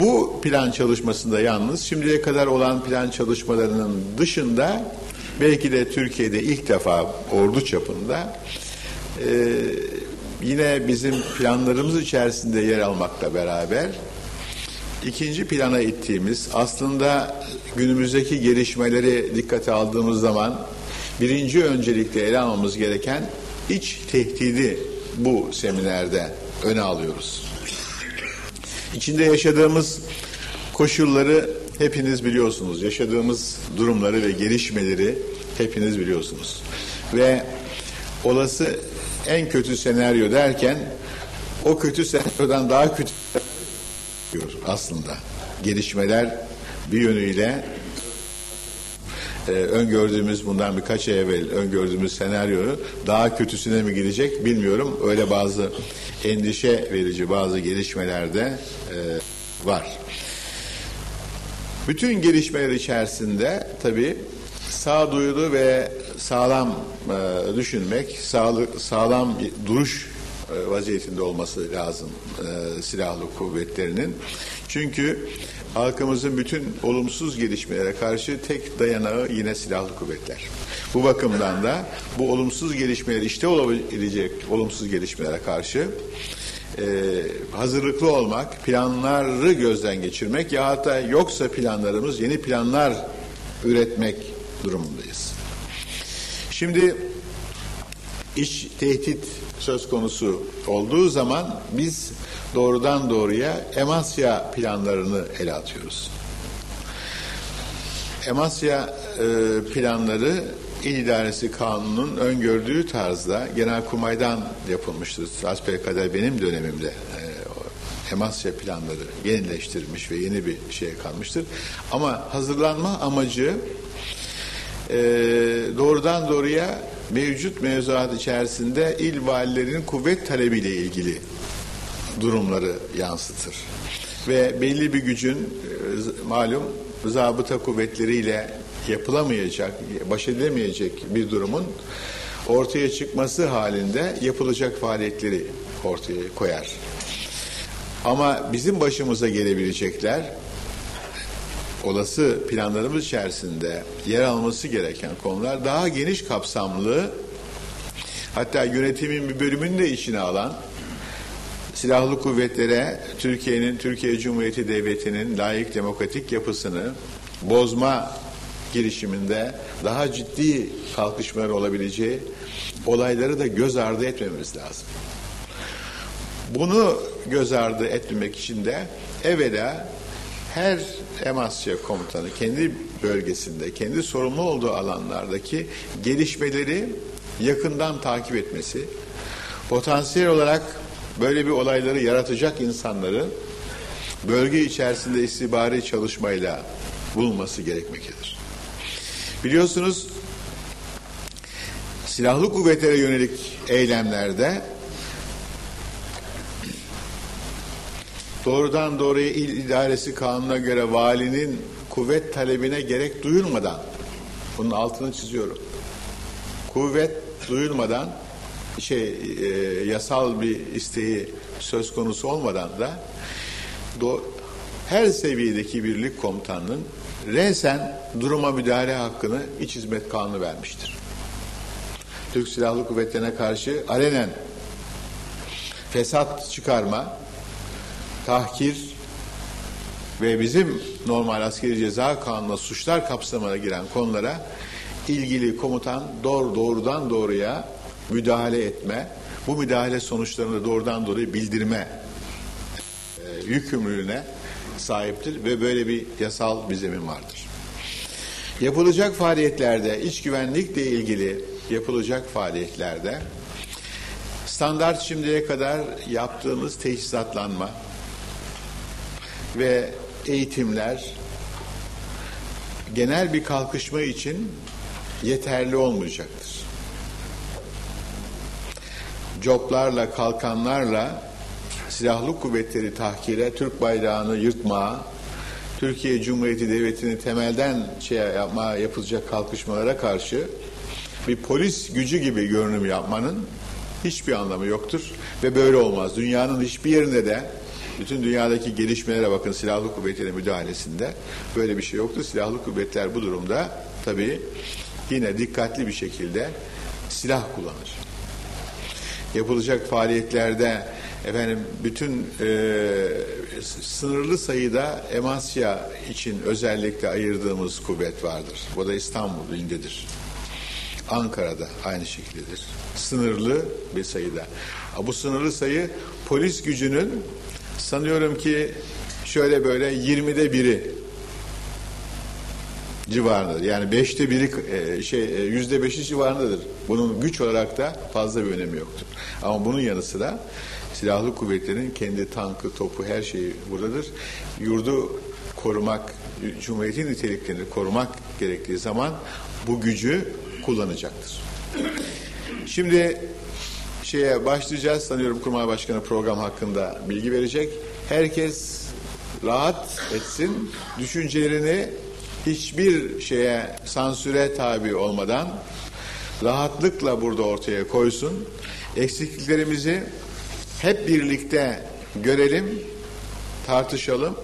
Bu plan çalışmasında yalnız şimdiye kadar olan plan çalışmalarının dışında belki de Türkiye'de ilk defa ordu çapında e, yine bizim planlarımız içerisinde yer almakla beraber ikinci plana ittiğimiz aslında günümüzdeki gelişmeleri dikkate aldığımız zaman birinci öncelikle ele almamız gereken iç tehdidi bu seminerde öne alıyoruz. İçinde yaşadığımız koşulları hepiniz biliyorsunuz. Yaşadığımız durumları ve gelişmeleri hepiniz biliyorsunuz. Ve olası en kötü senaryo derken o kötü senaryodan daha kötü aslında. Gelişmeler bir yönüyle e, öngördüğümüz bundan birkaç ay evvel öngördüğümüz senaryoyu daha kötüsüne mi gidecek bilmiyorum. Öyle bazı endişe verici bazı gelişmelerde e, var. Bütün gelişmeler içerisinde tabii sağduyulu ve sağlam e, düşünmek, sağlık, sağlam duruş vaziyetinde olması lazım e, silahlı kuvvetlerinin. Çünkü halkımızın bütün olumsuz gelişmelere karşı tek dayanağı yine silahlı kuvvetler. Bu bakımdan da bu olumsuz gelişmeler işte olabilecek olumsuz gelişmelere karşı e, hazırlıklı olmak, planları gözden geçirmek ya hatta yoksa planlarımız yeni planlar üretmek durumundayız. Şimdi iç tehdit söz konusu olduğu zaman biz doğrudan doğruya Emasya planlarını ele atıyoruz. Emasya e, planları İl İdaresi Kanunu'nun öngördüğü tarzda Genelkurmay'dan yapılmıştır. Asbelkader benim dönemimde e, Emasya planları yenileştirilmiş ve yeni bir şey kalmıştır. Ama hazırlanma amacı e, doğrudan doğruya mevcut mevzuat içerisinde il valilerinin kuvvet talebiyle ilgili durumları yansıtır. Ve belli bir gücün e, malum zabıta kuvvetleriyle yapılamayacak, baş edilemeyecek bir durumun ortaya çıkması halinde yapılacak faaliyetleri ortaya koyar. Ama bizim başımıza gelebilecekler olası planlarımız içerisinde yer alması gereken konular daha geniş kapsamlı hatta yönetimin bir bölümünü de içine alan silahlı kuvvetlere Türkiye'nin Türkiye Cumhuriyeti Devleti'nin layık demokratik yapısını bozma girişiminde daha ciddi kalkışmalar olabileceği olayları da göz ardı etmemiz lazım. Bunu göz ardı etmemek için de evvela her Emasya komutanı kendi bölgesinde, kendi sorumlu olduğu alanlardaki gelişmeleri yakından takip etmesi, potansiyel olarak böyle bir olayları yaratacak insanları bölge içerisinde istihbari çalışmayla bulunması gerekmektedir. Biliyorsunuz silahlı kuvvetlere yönelik eylemlerde doğrudan doğruya il idaresi kanuna göre valinin kuvvet talebine gerek duyulmadan bunun altını çiziyorum. Kuvvet duyulmadan şey e, yasal bir isteği söz konusu olmadan da do, her seviyedeki birlik komutanının resen duruma müdahale hakkını iç hizmet kanunu vermiştir. Türk Silahlı Kuvvetleri'ne karşı alenen fesat çıkarma, tahkir ve bizim normal askeri ceza kanununa suçlar kapsamına giren konulara ilgili komutan doğru doğrudan doğruya müdahale etme, bu müdahale sonuçlarını doğrudan doğruya bildirme e, yükümlülüğüne sahiptir ve böyle bir yasal bir zemin vardır. Yapılacak faaliyetlerde, iç güvenlikle ilgili yapılacak faaliyetlerde standart şimdiye kadar yaptığımız teçhizatlanma, ve eğitimler genel bir kalkışma için yeterli olmayacaktır. Coplarla, kalkanlarla silahlı kuvvetleri tahkire, Türk bayrağını yırtmaya, Türkiye Cumhuriyeti Devleti'ni temelden şey yapma, yapılacak kalkışmalara karşı bir polis gücü gibi görünüm yapmanın hiçbir anlamı yoktur ve böyle olmaz. Dünyanın hiçbir yerinde de Bütün dünyadaki gelişmelere bakın silahlı kuvvetlerin müdahalesinde böyle bir şey yoktu. Silahlı kuvvetler bu durumda tabii yine dikkatli bir şekilde silah kullanır. Yapılacak faaliyetlerde efendim bütün e, sınırlı sayıda Emasya için özellikle ayırdığımız kuvvet vardır. Bu da İstanbul ilindedir. Ankara'da aynı şekildedir. Sınırlı bir sayıda. Bu sınırlı sayı polis gücünün sanıyorum ki şöyle böyle 20'de biri civarındadır. Yani beşte biri e, şey e, yüzde beşi civarındadır. Bunun güç olarak da fazla bir önemi yoktur. Ama bunun yanı sıra silahlı kuvvetlerin kendi tankı, topu her şeyi buradadır. Yurdu korumak, Cumhuriyet'in niteliklerini korumak gerektiği zaman bu gücü kullanacaktır. Şimdi şeye başlayacağız. Sanıyorum Kurmay Başkanı program hakkında bilgi verecek. Herkes rahat etsin. Düşüncelerini hiçbir şeye sansüre tabi olmadan rahatlıkla burada ortaya koysun. Eksikliklerimizi hep birlikte görelim, tartışalım